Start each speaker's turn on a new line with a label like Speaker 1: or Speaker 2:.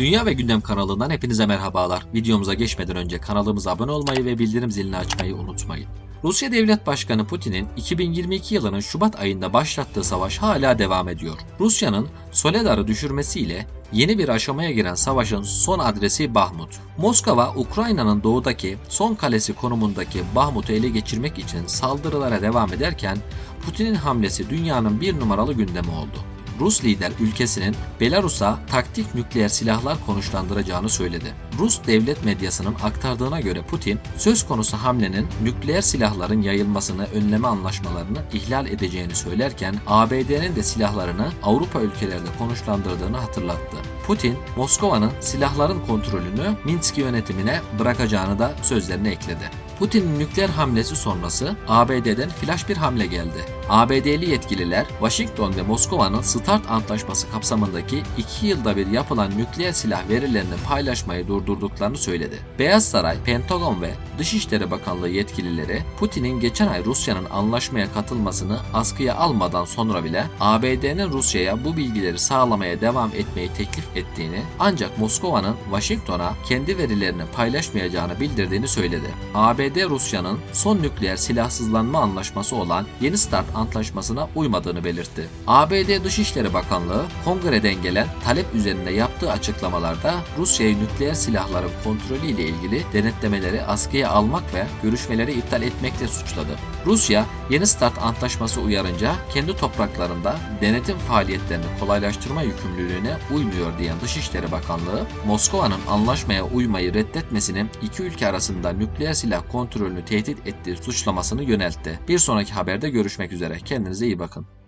Speaker 1: Dünya ve Gündem kanalından hepinize merhabalar. Videomuza geçmeden önce kanalımıza abone olmayı ve bildirim zilini açmayı unutmayın. Rusya Devlet Başkanı Putin'in 2022 yılının Şubat ayında başlattığı savaş hala devam ediyor. Rusya'nın Soledar'ı düşürmesiyle yeni bir aşamaya giren savaşın son adresi Bahmut. Moskova, Ukrayna'nın doğudaki son kalesi konumundaki Bahmut'u ele geçirmek için saldırılara devam ederken Putin'in hamlesi dünyanın bir numaralı gündemi oldu. Rus lider ülkesinin Belarus'a taktik nükleer silahlar konuşlandıracağını söyledi. Rus devlet medyasının aktardığına göre Putin, söz konusu hamlenin nükleer silahların yayılmasını önleme anlaşmalarını ihlal edeceğini söylerken ABD'nin de silahlarını Avrupa ülkelerinde konuşlandırdığını hatırlattı. Putin, Moskova'nın silahların kontrolünü Minsk yönetimine bırakacağını da sözlerine ekledi. Putin'in nükleer hamlesi sonrası ABD'den flash bir hamle geldi. ABD'li yetkililer Washington ve Moskova'nın START antlaşması kapsamındaki 2 yılda bir yapılan nükleer silah verilerini paylaşmayı durdurduklarını söyledi. Beyaz Saray, Pentagon ve Dışişleri Bakanlığı yetkilileri Putin'in geçen ay Rusya'nın anlaşmaya katılmasını askıya almadan sonra bile ABD'nin Rusya'ya bu bilgileri sağlamaya devam etmeyi teklif ettiğini ancak Moskova'nın Washington'a kendi verilerini paylaşmayacağını bildirdiğini söyledi. ABD Rusya'nın son nükleer silahsızlanma anlaşması olan Yeni Start antlaşmasına uymadığını belirtti. ABD Dışişleri Bakanlığı kongreden gelen talep üzerine yaptığı açıklamalarda Rusya'yı nükleer silahların kontrolü ile ilgili denetlemeleri askıya almak ve görüşmeleri iptal etmekle suçladı. Rusya Yeni Start antlaşması uyarınca kendi topraklarında denetim faaliyetlerini kolaylaştırma yükümlülüğüne uymuyor diyen Dışişleri Bakanlığı, Moskova'nın anlaşmaya uymayı reddetmesinin iki ülke arasında nükleer silah kontrolünü tehdit ettiği suçlamasını yöneltti. Bir sonraki haberde görüşmek üzere. Kendinize iyi bakın.